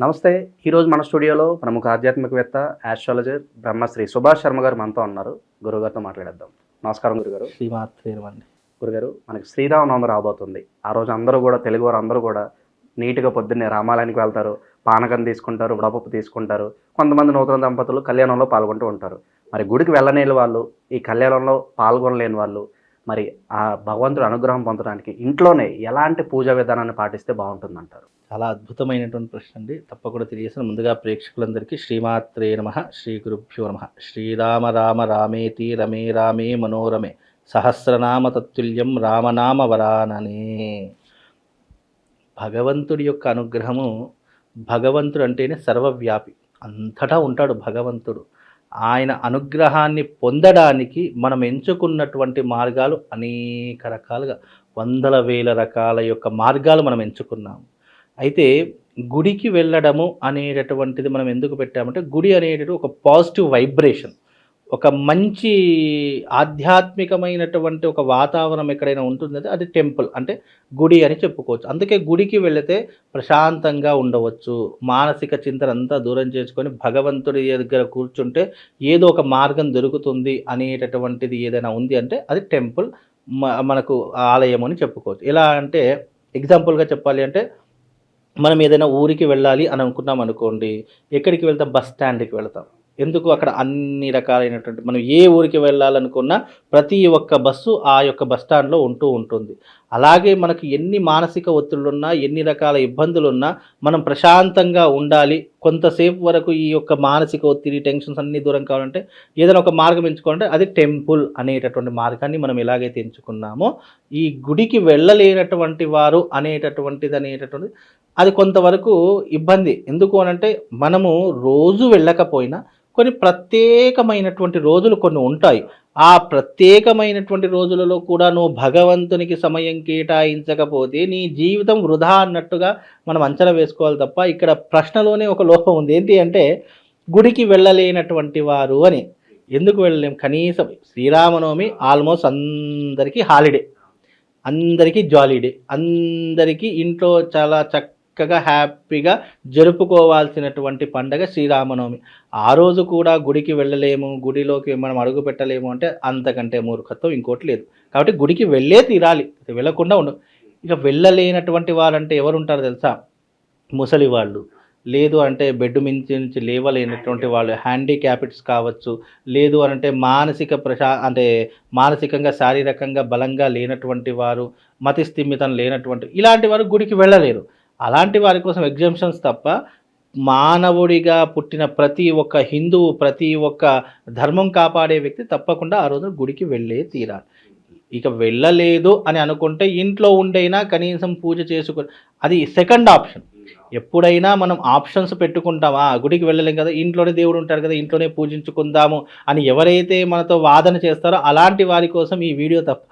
నమస్తే. ఈరోజు మన స్టూడియోలో ప్రముఖ ఆధ్యాత్మికవేత్త ఆస్ట్రాలజర్ బ్రహ్మశ్రీ సుభాష్ శర్మ గారు మనతో ఉన్నారు. గురుగారితో మాట్లాడేద్దాం. నమస్కారం గురుగారు. గురుగారు మనకి శ్రీరామనవమి రాబోతుంది. ఆ రోజు అందరూ కూడా తెలుగు వారు అందరూ కూడా నీట్గా పొద్దున్నే రామాలయానికి వెళ్తారు. పానకం తీసుకుంటారు వడపప్పు తీసుకుంటారు. కొంతమంది నూతన దంపతులు కళ్యాణంలో పాల్గొంటూ ఉంటారు. మరి గుడికి వెళ్ళలేని వాళ్ళు ఈ కళ్యాణంలో పాల్గొనలేని వాళ్ళు మరి ఆ భగవంతుడు అనుగ్రహం పొందడానికి ఇంట్లోనే ఎలాంటి పూజా విధానాన్ని పాటిస్తే బాగుంటుందంటారు? చాలా అద్భుతమైనటువంటి ప్రశ్న అండి. తప్పకుండా తెలియజేసిన ముందుగా ప్రేక్షకులందరికీ శ్రీమాత్రే నమ. శ్రీ గురుభ్యో నమ. శ్రీరామ రామ రామేతి రమే రామే మనోరమే. సహస్రనామ తత్తుల్యం రామనామ వరాననే. భగవంతుడి యొక్క అనుగ్రహము భగవంతుడు అంటేనే సర్వవ్యాపి. అంతటా ఉంటాడు భగవంతుడు. ఆయన అనుగ్రహాన్ని పొందడానికి మనం ఎంచుకున్నటువంటి మార్గాలు అనేక రకాలుగా వందల వేల రకాల యొక్క మార్గాలు మనం ఎంచుకున్నాము. అయితే గుడికి వెళ్ళడము అనేటటువంటిది మనం ఎందుకు పెట్టామంటే గుడి అనేటటువంటి ఒక పాజిటివ్ వైబ్రేషన్. ఒక మంచి ఆధ్యాత్మికమైనటువంటి ఒక వాతావరణం ఎక్కడైనా ఉంటుందంటే అది టెంపుల్ అంటే గుడి అని చెప్పుకోవచ్చు. అందుకే గుడికి వెళితే ప్రశాంతంగా ఉండవచ్చు. మానసిక చింతన అంతా దూరం చేసుకొని భగవంతుడి దగ్గర కూర్చుంటే ఏదో ఒక మార్గం దొరుకుతుంది అనేటటువంటిది ఏదైనా ఉంది అంటే అది టెంపుల్ మనకు ఆలయం అని చెప్పుకోవచ్చు. ఎలా అంటే ఎగ్జాంపుల్గా చెప్పాలి అంటే మనం ఏదైనా ఊరికి వెళ్ళాలి అని అనుకున్నాం అనుకోండి ఎక్కడికి వెళ్తాం? బస్ స్టాండ్కి వెళ్తాం. ఎందుకు అక్కడ అన్ని రకాలైనటువంటి మనం ఏ ఊరికి వెళ్ళాలనుకున్నా ప్రతి ఒక్క బస్సు ఆ యొక్క బస్ స్టాండ్లో ఉంటూ ఉంటుంది. అలాగే మనకు ఎన్ని మానసిక ఒత్తిళ్ళున్నా ఎన్ని రకాల ఇబ్బందులున్నా మనం ప్రశాంతంగా ఉండాలి. కొంతసేపు వరకు ఈ యొక్క మానసిక ఒత్తిడి టెన్షన్స్ అన్ని దూరం కావాలంటే ఏదైనా ఒక మార్గం ఎంచుకోవాలంటే అది టెంపుల్ అనేటటువంటి మార్గాన్ని మనం ఎలాగైతే ఎంచుకున్నామో ఈ గుడికి వెళ్ళలేనటువంటి వారు అనేటటువంటిది అనేటటువంటి అది కొంతవరకు ఇబ్బంది. ఎందుకు అనంటే మనము రోజు వెళ్ళకపోయినా కొన్ని ప్రత్యేకమైనటువంటి రోజులు కొన్ని ఉంటాయి. ఆ ప్రత్యేకమైనటువంటి రోజులలో కూడా నువ్వు భగవంతునికి సమయం కేటాయించకపోతే నీ జీవితం వృధా అన్నట్టుగా మనం అంచనా వేసుకోవాలి తప్ప ఇక్కడ ప్రశ్నలోనే ఒక లోపం ఉంది. ఏంటి అంటే గుడికి వెళ్ళలేనటువంటి వారు అని. ఎందుకు వెళ్ళలేం? కనీసం శ్రీరామనవమి ఆల్మోస్ట్ అందరికీ హాలిడే. అందరికీ జాలీడే. అందరికీ ఇంట్లో చాలా చక్క చక్కగా హ్యాపీగా జరుపుకోవాల్సినటువంటి పండగ శ్రీరామనవమి. ఆ రోజు కూడా గుడికి వెళ్ళలేము గుడిలోకి మనం అడుగు పెట్టలేము అంటే అంతకంటే మూర్ఖత్వం ఇంకోటి లేదు. కాబట్టి గుడికి వెళ్ళే తీరాలి వెళ్ళకుండా ఉండు. ఇక వెళ్ళలేనటువంటి వారంటే ఎవరు ఉంటారు తెలుసా? ముసలి వాళ్ళు. లేదు అంటే బెడ్ మించి నుంచి లేవలేనటువంటి వాళ్ళు హ్యాండిక్యాపిట్స్ కావచ్చు. లేదు అంటే మానసిక ప్రశా అంటే మానసికంగా శారీరకంగా బలంగా లేనటువంటి వారు మతి స్థిమితం లేనటువంటి ఇలాంటి వారు గుడికి వెళ్ళలేరు. అలాంటి వారి కోసం ఎగ్జామ్షన్స్ తప్ప మానవుడిగా పుట్టిన ప్రతి ఒక్క హిందువు ప్రతి ఒక్క ధర్మం కాపాడే వ్యక్తి తప్పకుండా ఆ రోజు గుడికి వెళ్ళే తీరాలి. ఇక వెళ్ళలేదు అని అనుకుంటే ఇంట్లో ఉండైనా కనీసం పూజ చేసుకుని అది సెకండ్ ఆప్షన్ ఎప్పుడైనా మనం ఆప్షన్స్ పెట్టుకుంటామా? గుడికి వెళ్ళలేం కదా ఇంట్లోనే దేవుడు ఉంటారు కదా ఇంట్లోనే పూజించుకుందాము అని ఎవరైతే మనతో వాదన చేస్తారో అలాంటి వారి కోసం ఈ వీడియో తప్ప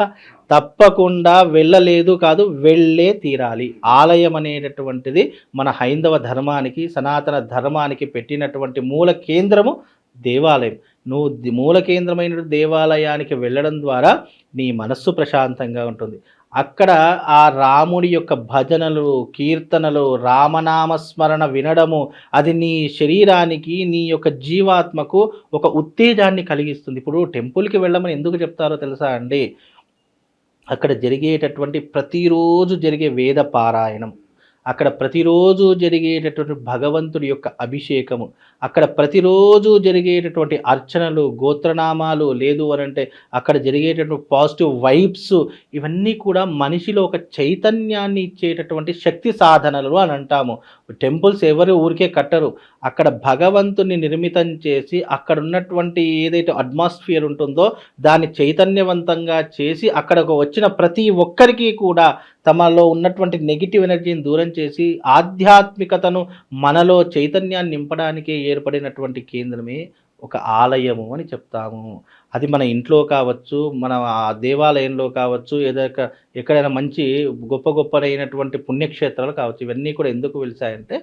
తప్పకుండా వెళ్ళలేదు కాదు వెళ్ళే తీరాలి. ఆలయం అనేటటువంటిది మన హైందవ ధర్మానికి సనాతన ధర్మానికి పెట్టినటువంటి మూల కేంద్రము దేవాలయం. నువ్వు మూల కేంద్రమైన దేవాలయానికి వెళ్ళడం ద్వారా నీ మనస్సు ప్రశాంతంగా ఉంటుంది. అక్కడ ఆ రాముడి యొక్క భజనలు కీర్తనలు రామనామస్మరణ వినడము అది నీ శరీరానికి నీ యొక్క జీవాత్మకు ఒక ఉత్తేజాన్ని కలిగిస్తుంది. ఇప్పుడు టెంపుల్కి వెళ్ళమని ఎందుకు చెప్తారో తెలుసా అండి? అక్కడ జరిగేటటువంటి ప్రతిరోజు జరిగే వేద పారాయణం. అక్కడ ప్రతిరోజు జరిగేటటువంటి భగవంతుడి యొక్క అభిషేకము అక్కడ ప్రతిరోజు జరిగేటటువంటి అర్చనలు గోత్రనామాలు లేదు అని అంటే అక్కడ జరిగేటటువంటి పాజిటివ్ వైబ్స్ ఇవన్నీ కూడా మనిషిలో ఒక చైతన్యాన్ని ఇచ్చేటటువంటి శక్తి సాధనలు అని అంటాము. టెంపుల్స్ ఎవరు ఊరికే కట్టరు. అక్కడ భగవంతుని నిర్మితం చేసి అక్కడ ఉన్నటువంటి ఏదైతే అట్మాస్ఫియర్ ఉంటుందో దాన్ని చైతన్యవంతంగా చేసి అక్కడకు వచ్చిన ప్రతి ఒక్కరికి కూడా తమలో ఉన్నటువంటి నెగిటివ్ ఎనర్జీని దూరం చేసి ఆధ్యాత్మికతను మనలో చైతన్యాన్ని నింపడానికి ఏర్పడినటువంటి కేంద్రమే ఒక ఆలయము అని చెప్తాము. అది మన ఇంట్లో కావచ్చు మన ఆ దేవాలయంలో కావచ్చు ఏదైనా ఎక్కడైనా మంచి గొప్ప గొప్పదైనటువంటి పుణ్యక్షేత్రాలు కావచ్చు ఇవన్నీ కూడా ఎందుకు వెలిసాయంటే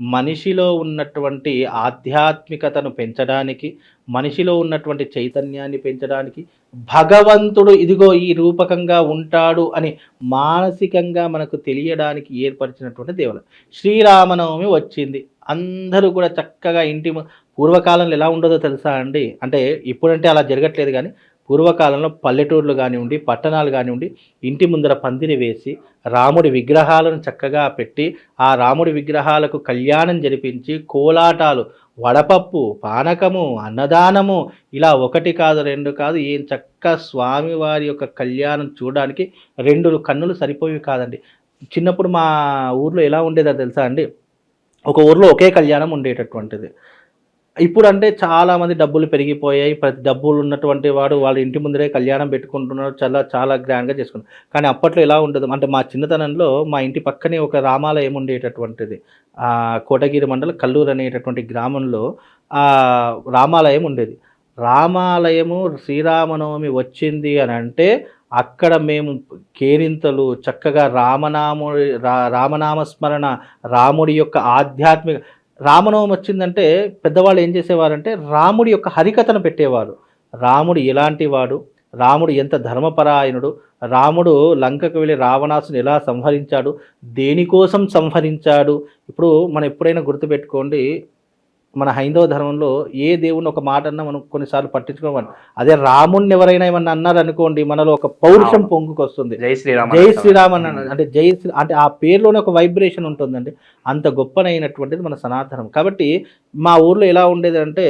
మనిషిలో ఉన్నటువంటి ఆధ్యాత్మికతను పెంచడానికి మనిషిలో ఉన్నటువంటి చైతన్యాన్ని పెంచడానికి భగవంతుడు ఇదిగో ఈ రూపకంగా ఉంటాడు అని మానసికంగా మనకు తెలియడానికి ఏర్పరిచినటువంటి దేవుడు శ్రీరామనవమి వచ్చింది. అందరూ కూడా చక్కగా ఇంటి పూర్వకాలంలో ఎలా ఉండదో తెలుసా అండి? అంటే ఇప్పుడంటే అలా జరగట్లేదు కానీ పూర్వకాలంలో పల్లెటూర్లు కానివ్వండి పట్టణాలు కానివ్వండి ఇంటి ముందర పందిరి వేసి రాముడి విగ్రహాలను చక్కగా పెట్టి ఆ రాముడి విగ్రహాలకు కళ్యాణం జరిపించి కోలాటాలు వడపప్పు పానకము అన్నదానము ఇలా ఒకటి కాదు రెండు కాదు ఏం చక్క స్వామివారి యొక్క కళ్యాణం చూడడానికి రెండు కన్నులు సరిపోయి కాదండి. చిన్నప్పుడు మా ఊర్లో ఎలా ఉండేదో తెలుసా అండి? ఒక ఊర్లో ఒకే కళ్యాణం ఉండేటటువంటిది. ఇప్పుడు అంటే చాలా మంది డబ్బులు పెరిగిపోయాయి. ప్రతి డబ్బులు ఉన్నటువంటి వాడు వాళ్ళ ఇంటి ముందరే కళ్యాణం పెట్టుకుంటున్నారు చాలా చాలా గ్రాండ్గా చేసుకున్నారు కానీ అప్పట్లో ఎలా ఉండదు. అంటే మా చిన్నతనంలో మా ఇంటి పక్కనే ఒక రామాలయం ఉండేటటువంటిది. కోటగిరి మండలం కల్లూరు అనేటటువంటి గ్రామంలో రామాలయం ఉండేది. రామాలయము శ్రీరామనవమి వచ్చింది అని అంటే అక్కడ మేము కేరింతలు చక్కగా రామనాముడి రా రామనామస్మరణ రాముడి యొక్క ఆధ్యాత్మిక రామనవమి వచ్చిందంటే పెద్దవాళ్ళు ఏం చేసేవారంటే రాముడి యొక్క హరికథను పెట్టేవారు. రాముడు ఎలాంటి వాడు? రాముడు ఎంత ధర్మపరాయణుడు? రాముడు లంకకు వెళ్ళి రావణాసుని ఎలా సంహరించాడు? దేనికోసం సంహరించాడు? ఇప్పుడు మనం ఎప్పుడైనా గుర్తుపెట్టుకోండి మన హైందవ ధర్మంలో ఏ దేవుని ఒక మాట అన్నా మనం కొన్నిసార్లు పట్టించుకోవాలి అదే రాముడిని ఎవరైనా ఏమన్నా అన్నారు అనుకోండి మనలో ఒక పౌరుషం పొంగుకొస్తుంది. జై శ్రీరామ్ జై శ్రీరామ్ అని అన్న- అంటే జై శ్రీ అంటే ఆ పేరులోనే ఒక వైబ్రేషన్ ఉంటుందండి. అంత గొప్పనైనటువంటిది మన సనాతనం కాబట్టి మా ఊర్లో ఎలా ఉండేది అంటే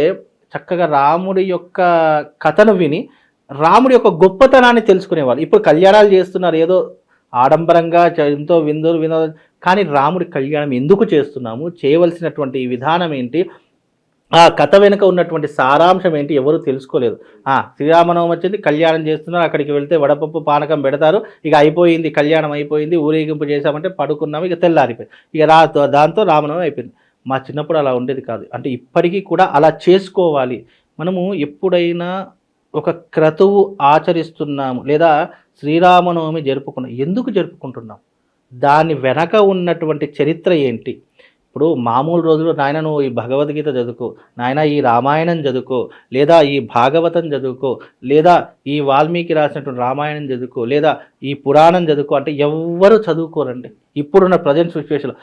చక్కగా రాముడి యొక్క కథను విని రాముడి యొక్క గొప్పతనాన్ని తెలుసుకునేవాళ్ళు. ఇప్పుడు కళ్యాణాలు చేస్తున్నారు ఏదో ఆడంబరంగా ఎంతో విందులు వినోదం కానీ రాముడి కళ్యాణం ఎందుకు చేస్తున్నాము? చేయవలసినటువంటి ఈ విధానం ఏంటి? ఆ కథ వెనుక ఉన్నటువంటి సారాంశం ఏంటి ఎవరు తెలుసుకోలేదు. ఆ శ్రీరామనవమి వచ్చింది కళ్యాణం చేస్తున్నారు అక్కడికి వెళ్తే వడపప్పు పానకం పెడతారు ఇక అయిపోయింది కళ్యాణం అయిపోయింది ఊరేగింపు చేశామంటే పడుకున్నాము ఇక తెల్లారిపోయింది. ఇక రా దాంతో రామనవమి అయిపోయింది. మా చిన్నప్పుడు అలా ఉండేది కాదు. అంటే ఇప్పటికీ కూడా అలా చేసుకోవాలి. మనము ఎప్పుడైనా ఒక క్రతువు ఆచరిస్తున్నాము లేదా శ్రీరామనవమి జరుపుకున్నాం. ఎందుకు జరుపుకుంటున్నాం? దాని వెనక ఉన్నటువంటి చరిత్ర ఏంటి? ఇప్పుడు మామూలు రోజుల్లో నాయన నువ్వు ఈ భగవద్గీత చదువుకో నాయన ఈ రామాయణం చదువుకో లేదా ఈ భాగవతం చదువుకో లేదా ఈ వాల్మీకి రాసినటువంటి రామాయణం చదువుకో లేదా ఈ పురాణం చదువుకో అంటే ఎవ్వరు చదువుకోరండి. ఇప్పుడున్న ప్రజెంట్ సిచ్యువేషన్లో.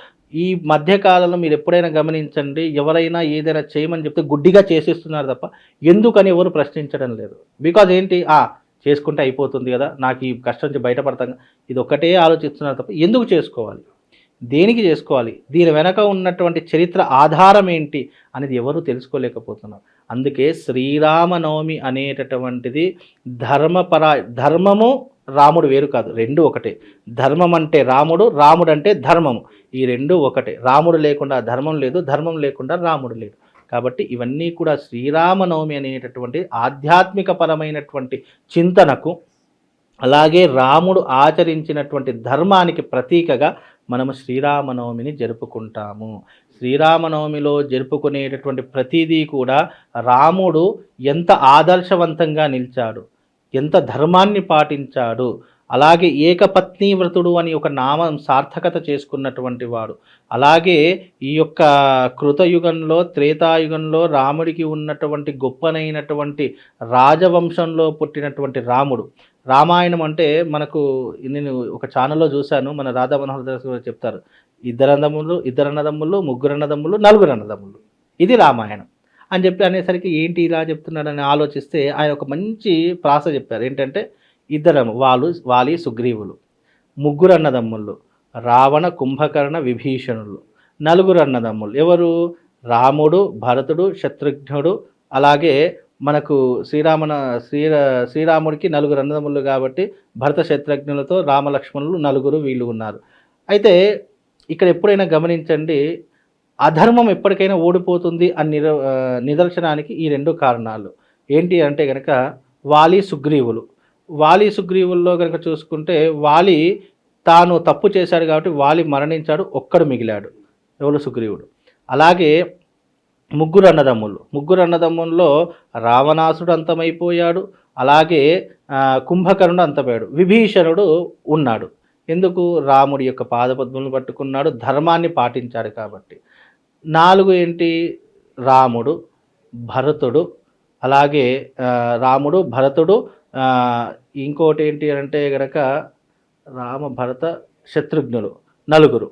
ఈ మధ్యకాలంలో మీరు ఎప్పుడైనా గమనించండి ఎవరైనా ఏదైనా చేయమని చెప్తే గుడ్డిగా చేసేస్తున్నారు తప్ప ఎందుకని ఎవరు ప్రశ్నించడం లేదు. బికాజ్ ఏంటి? ఆ చేసుకుంటే అయిపోతుంది కదా నాకు ఈ కష్టం నుంచి బయటపడతాం ఇది ఒక్కటే ఆలోచిస్తున్నారు తప్ప ఎందుకు చేసుకోవాలి? దేనికి చేసుకోవాలి? దీని వెనక ఉన్నటువంటి చరిత్ర ఆధారం ఏంటి అనేది ఎవరు తెలుసుకోలేకపోతున్నారు. అందుకే శ్రీరామనవమి అనేటటువంటిది ధర్మపరా ధర్మము రాముడు వేరు కాదు రెండు ఒకటే. ధర్మం అంటే రాముడు రాముడు అంటే ధర్మము. ఈ రెండు ఒకటే. రాముడు లేకుండా ధర్మం లేదు ధర్మం లేకుండా రాముడు లేడు. కాబట్టి ఇవన్నీ కూడా శ్రీరామనవమి అనేటటువంటి ఆధ్యాత్మిక పరమైనటువంటి చింతనకు అలాగే రాముడు ఆచరించినటువంటి ధర్మానికి ప్రతీకగా మనము శ్రీరామనవమిని జరుపుకుంటాము. శ్రీరామనవమిలో జరుపుకునేటటువంటి ప్రతిదీ కూడా రాముడు ఎంత ఆదర్శవంతంగా నిలిచాడు ఎంత ధర్మాన్ని పాటించాడు అలాగే ఏకపత్ని వ్రతుడు అని ఒక నామం సార్థకత చేసుకున్నటువంటి వాడు. అలాగే ఈ యొక్క కృతయుగంలో త్రేతాయుగంలో రాముడికి ఉన్నటువంటి గొప్పనైనటువంటి రాజవంశంలో పుట్టినటువంటి రాముడు. రామాయణం అంటే మనకు నేను ఒక ఛానల్లో చూశాను మన రాధా మనోహర్ దాస్ గారు చెప్తారు. ఇద్దరు అన్నదమ్ములు ఇద్దరు అన్నదమ్ములు ముగ్గురు అన్నదమ్ములు నలుగురు అన్నదమ్ములు ఇది రామాయణం. అని చెప్పి అనేసరికి ఏంటి ఇలా చెప్తున్నాడని ఆలోచిస్తే ఆయన ఒక మంచి ప్రాస చెప్పారు. ఏంటంటే ఇద్దరము వాళ్ళు వాలి సుగ్రీవులు. ముగ్గురు అన్నదమ్ముళ్ళు రావణ కుంభకర్ణ విభీషణులు. నలుగురు అన్నదమ్ములు ఎవరు? రాముడు భరతుడు శత్రుఘ్నుడు. అలాగే మనకు శ్రీరామన శ్రీర శ్రీరాముడికి నలుగురు అన్నదమ్ములు కాబట్టి భరత శత్రుఘ్నులతో రామలక్ష్మణులు నలుగురు వీళ్ళు ఉన్నారు. అయితే ఇక్కడ ఎప్పుడైనా గమనించండి అధర్మం ఎప్పటికైనా ఓడిపోతుంది అని నిర నిదర్శనానికి ఈ రెండు కారణాలు. ఏంటి అంటే కనుక వాలి సుగ్రీవులు. వాలి సుగ్రీవుల్లో కనుక చూసుకుంటే వాలి తాను తప్పు చేశాడు కాబట్టి వాలి మరణించాడు ఒక్కడు మిగిలాడు. ఎవరు? సుగ్రీవుడు. అలాగే ముగ్గురు అన్నదమ్ములు. ముగ్గురు అన్నదమ్ముల్లో రావణాసుడు అంతమైపోయాడు అలాగే కుంభకర్ణుడు అంతమయ్యాడు విభీషణుడు ఉన్నాడు. ఎందుకు? రాముడి యొక్క పాదపద్మలను పట్టుకున్నాడు ధర్మాన్ని పాటించాడు కాబట్టి. నాలుగు ఏంటి? రాముడు భరతుడు అలాగే రాముడు భరతుడు ఇంకోటి ఏంటి అంటే గనక రామ భరత శత్రుఘ్నులు నలుగురు.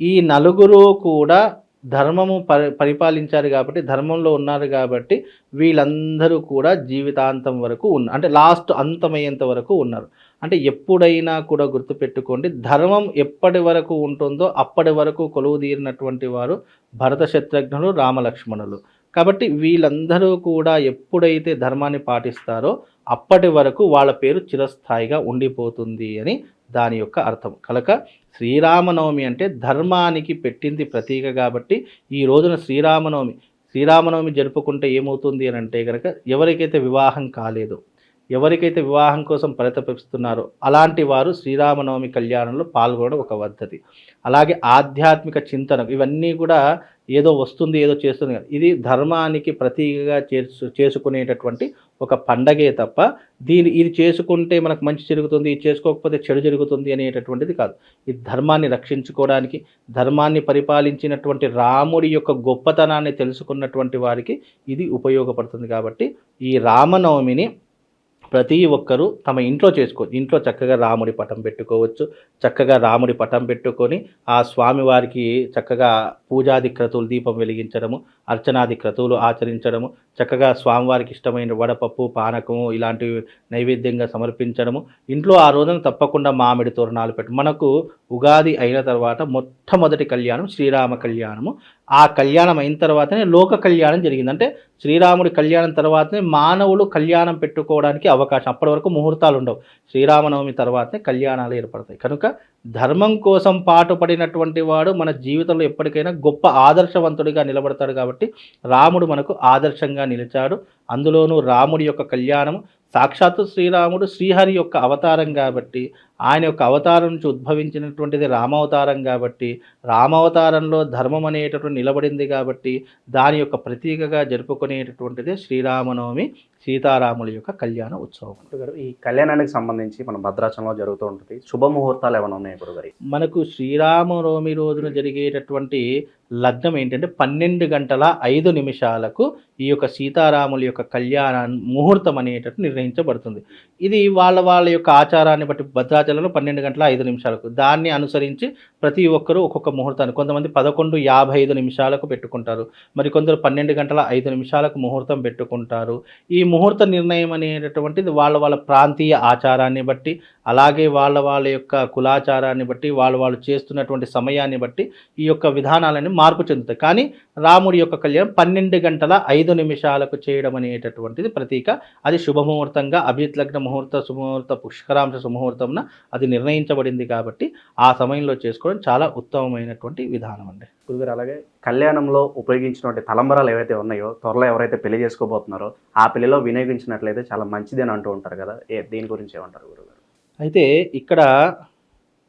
ఈ నలుగురు కూడా ధర్మము పరి పరిపాలించారు కాబట్టి ధర్మంలో ఉన్నారు కాబట్టి వీళ్ళందరూ కూడా జీవితాంతం వరకు ఉన్న అంటే లాస్ట్ అంతమయ్యేంత వరకు ఉన్నారు. అంటే ఎప్పుడైనా కూడా గుర్తుపెట్టుకోండి ధర్మం ఎప్పటి వరకు ఉంటుందో అప్పటి వరకు కొలువు తీరినటువంటి వారు భరత శత్రుఘ్నులు రామలక్ష్మణులు. కాబట్టి వీళ్ళందరూ కూడా ఎప్పుడైతే ధర్మాన్ని పాటిస్తారో అప్పటి వరకు వాళ్ళ పేరు చిరస్థాయిగా ఉండిపోతుంది అని దాని యొక్క అర్థం. కనుక శ్రీరామనవమి అంటే ధర్మానికి పెట్టింది ప్రతీక కాబట్టి ఈ రోజున శ్రీరామనవమి శ్రీరామనవమి జరుపుకుంటే ఏమవుతుంది అని అంటే కనుక ఎవరికైతే వివాహం కాలేదు ఎవరికైతే వివాహం కోసం పరితపిస్తున్నారో అలాంటి వారు శ్రీరామనవమి కళ్యాణంలో పాల్గొనడం ఒక పద్ధతి అలాగే ఆధ్యాత్మిక చింతన ఇవన్నీ కూడా ఏదో వస్తుంది ఏదో చేస్తుంది కాదు. ఇది ధర్మానికి ప్రతీకగా చేసు చేసుకునేటటువంటి ఒక పండగే తప్ప దీని ఇది చేసుకుంటే మనకు మంచి జరుగుతుంది ఇది చేసుకోకపోతే చెడు జరుగుతుంది అనేటటువంటిది కాదు ఇది ధర్మాన్ని రక్షించుకోవడానికి ధర్మాన్ని పరిపాలించినటువంటి రాముడి యొక్క గొప్పతనాన్ని తెలుసుకున్నటువంటి వారికి ఇది ఉపయోగపడుతుంది కాబట్టి ఈ రామనవమిని ప్రతి ఒక్కరూ తమ ఇంట్లో చేసుకోవచ్చు ఇంట్లో చక్కగా రాముడి పటం పెట్టుకోవచ్చు. చక్కగా రాముడి పటం పెట్టుకొని ఆ స్వామివారికి చక్కగా పూజాది క్రతువులు దీపం వెలిగించడము. అర్చనాది క్రతువులు ఆచరించడము చక్కగా స్వామివారికి ఇష్టమైన వడపప్పు పానకము ఇలాంటివి నైవేద్యంగా సమర్పించడము. ఇంట్లో ఆ రోజున తప్పకుండా మామిడి తోరణాలు పెట్టు మనకు ఉగాది అయిన తర్వాత మొట్టమొదటి కళ్యాణం శ్రీరామ కళ్యాణము. ఆ కళ్యాణం అయిన తర్వాతనే లోక కళ్యాణం జరిగింది. అంటే శ్రీరాముడి కళ్యాణం తర్వాతనే మానవులు కళ్యాణం పెట్టుకోవడానికి అవకాశం. అప్పటి వరకు ముహూర్తాలు ఉండవు శ్రీరామనవమి తర్వాతనే కళ్యాణాలు ఏర్పడతాయి. కనుక ధర్మం కోసం పాటుపడినటువంటి వాడు మన జీవితంలో ఎప్పటికైనా గొప్ప ఆదర్శవంతుడిగా నిలబడతాడు కాబట్టి రాముడు మనకు ఆదర్శంగా నిలిచాడు. అందులోనూ రాముడి యొక్క కళ్యాణం సాక్షాత్తు శ్రీరాముడు శ్రీహరి యొక్క అవతారం కాబట్టి ఆయన యొక్క అవతారం నుంచి ఉద్భవించినటువంటిది రామావతారం కాబట్టి రామావతారంలో ధర్మం అనేటటువంటి నిలబడింది కాబట్టి దాని యొక్క ప్రతీకగా జరుపుకునేటటువంటిది శ్రీరామనవమి. సీతారాముల యొక్క కళ్యాణ ఉత్సవం. గురుగారు ఈ కళ్యాణానికి సంబంధించి మన భద్రాచలంలో జరుగుతూ ఉంటుంది. శుభముహూర్తాలు ఏమైనా ఉన్నాయి గురుగారి? మనకు శ్రీరామనవమి రోజున జరిగేటటువంటి లగ్నం ఏంటంటే పన్నెండు గంటల ఐదు నిమిషాలకు ఈ యొక్క సీతారాముల యొక్క కళ్యాణ ముహూర్తం అనేటట్టు నిర్ణయించబడుతుంది. ఇది వాళ్ళ వాళ్ళ యొక్క ఆచారాన్ని బట్టి భద్రాచలంలో పన్నెండు గంటల ఐదు నిమిషాలకు. దాన్ని అనుసరించి ప్రతి ఒక్కరూ ఒక్కొక్క ముహూర్తాన్ని కొంతమంది పదకొండు యాభై ఐదు నిమిషాలకు పెట్టుకుంటారు. మరి కొందరు పన్నెండు గంటల ఐదు నిమిషాలకు ముహూర్తం పెట్టుకుంటారు. ఈ ముహూర్త నిర్ణయం అనేటటువంటిది వాళ్ళ వాళ్ళ ప్రాంతీయ ఆచారాన్ని బట్టి అలాగే వాళ్ళ వాళ్ళ యొక్క కులాచారాన్ని బట్టి వాళ్ళు వాళ్ళు చేస్తున్నటువంటి సమయాన్ని బట్టి ఈ యొక్క విధానాలన్నీ మార్పు చెందుతాయి. కానీ రాముడి యొక్క కళ్యాణం పన్నెండు గంటల ఐదు నిమిషాలకు చేయడం అనేటటువంటిది ప్రతీక. అది శుభముహూర్తంగా అభిజిత్ లగ్న ముహూర్త శుభముహూర్త పుష్కరాంశ సుముహూర్తంన అది నిర్ణయించబడింది కాబట్టి ఆ సమయంలో చేసుకోవడం చాలా ఉత్తమమైనటువంటి విధానం అండి. గురుగారు అలాగే కళ్యాణంలో ఉపయోగించినటువంటి తలంబరాలు ఏవైతే ఉన్నాయో త్వరలో ఎవరైతే పెళ్ళి చేసుకోబోతున్నారో ఆ పెళ్ళిలో వినియోగించినట్లయితే చాలా మంచిది అని అంటూ ఉంటారు కదా. ఏ దీని గురించి ఏమంటారు గురుగారు? అయితే ఇక్కడ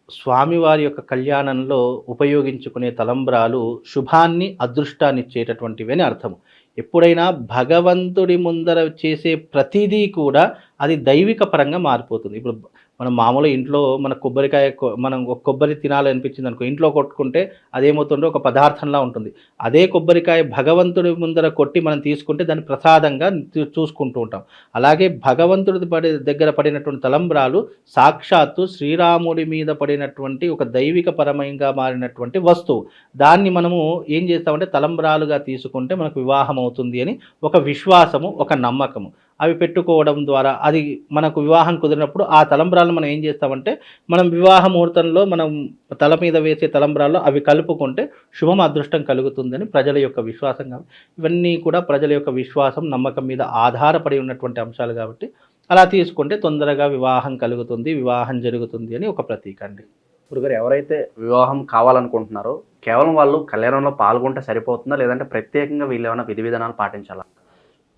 స్వామివారి యొక్క కళ్యాణంలో ఉపయోగించుకునే తలంబ్రాలు శుభాన్ని అదృష్టాన్ని ఇచ్చేటటువంటివి అని అర్థం ఎప్పుడైనా భగవంతుడి ముందర చేసే ప్రతిదీ కూడా అది దైవిక పరంగా మారిపోతుంది. ఇప్పుడు మనం మామూలు ఇంట్లో మన కొబ్బరికాయ కొ- మనం ఒక కొబ్బరి తినాలనిపించింది అనుకో ఇంట్లో కొట్టుకుంటే అదేమవుతుందో ఒక పదార్థంలా ఉంటుంది. అదే కొబ్బరికాయ భగవంతుడి ముందర కొట్టి మనం తీసుకుంటే దాన్ని ప్రసాదంగా చూ- చూసుకుంటూ ఉంటాం. అలాగే భగవంతుడి పడి దగ్గర పడినటువంటి తలంబ్రాలు సాక్షాత్తు శ్రీరాముడి మీద పడినటువంటి ఒక దైవిక పరమంగా మారినటువంటి వస్తువు. దాన్ని మనము ఏం చేస్తామంటే తలంబ్రాలుగా తీసుకుంటే మనకు వివాహం అవుతుంది అని ఒక విశ్వాసము ఒక నమ్మకము. అవి పెట్టుకోవడం ద్వారా అది మనకు వివాహం కుదిరినప్పుడు ఆ తలంబ్రాలను మనం ఏం చేస్తామంటే మనం వివాహ ముహూర్తంలో మనం తల మీద వేసే తలంబ్రాల్లో అవి కలుపుకుంటే శుభం అదృష్టం కలుగుతుందని ప్రజల యొక్క విశ్వాసం కాబట్టి ఇవన్నీ కూడా ప్రజల యొక్క విశ్వాసం నమ్మకం మీద ఆధారపడి ఉన్నటువంటి అంశాలు కాబట్టి అలా తీసుకుంటే తొందరగా వివాహం కలుగుతుంది వివాహం జరుగుతుంది అని ఒక ప్రతీక అండి. ఇప్పుడు ఎవరైతే వివాహం కావాలనుకుంటున్నారో కేవలం వాళ్ళు కళ్యాణంలో పాల్గొంటే సరిపోతుందా? లేదంటే ప్రత్యేకంగా వీళ్ళు ఏమైనా విధి విధానాలు పాటించాలా?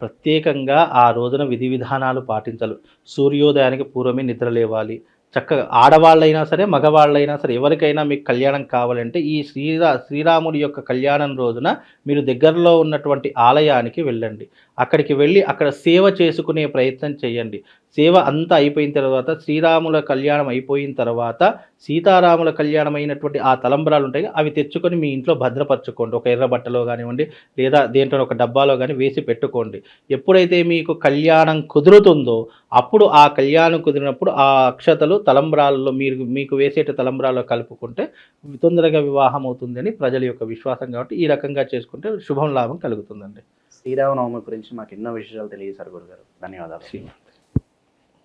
ప్రత్యేకంగా ఆ రోజున విధి విధానాలు పాటించాలి. సూర్యోదయానికి పూర్వమే నిద్ర లేవాలి. చక్కగా ఆడవాళ్ళైనా సరే మగవాళ్ళైనా సరే ఎవరికైనా మీకు కళ్యాణం కావాలంటే ఈ శ్రీరా శ్రీరాముడి యొక్క కళ్యాణం రోజున మీరు దగ్గరలో ఉన్నటువంటి ఆలయానికి వెళ్ళండి. అక్కడికి వెళ్ళి అక్కడ సేవ చేసుకునే ప్రయత్నం చేయండి. సేవ అంతా అయిపోయిన తర్వాత శ్రీరాముల కళ్యాణం అయిపోయిన తర్వాత సీతారాముల కళ్యాణం అయినటువంటి ఆ తలంబరాలు ఉంటాయి అవి తెచ్చుకొని మీ ఇంట్లో భద్రపరచుకోండి. ఒక ఎర్ర బట్టలో కానివ్వండి లేదా దేంట్లో ఒక డబ్బాలో కానీ వేసి పెట్టుకోండి. ఎప్పుడైతే మీకు కళ్యాణం కుదురుతుందో అప్పుడు ఆ కళ్యాణం కుదిరినప్పుడు ఆ అక్షతలు తలంబ్రాలలో మీరు మీకు వేసేట తలంబరాల్లో కలుపుకుంటే తొందరగా వివాహం అవుతుందని ప్రజల యొక్క విశ్వాసం కాబట్టి ఈ రకంగా చేసుకుంటే శుభం లాభం కలుగుతుందండి. శ్రీరామనవమి గురించి మాకు ఎన్నో విషయాలు తెలియజేశారు గురుగారు. ధన్యవాదాలు.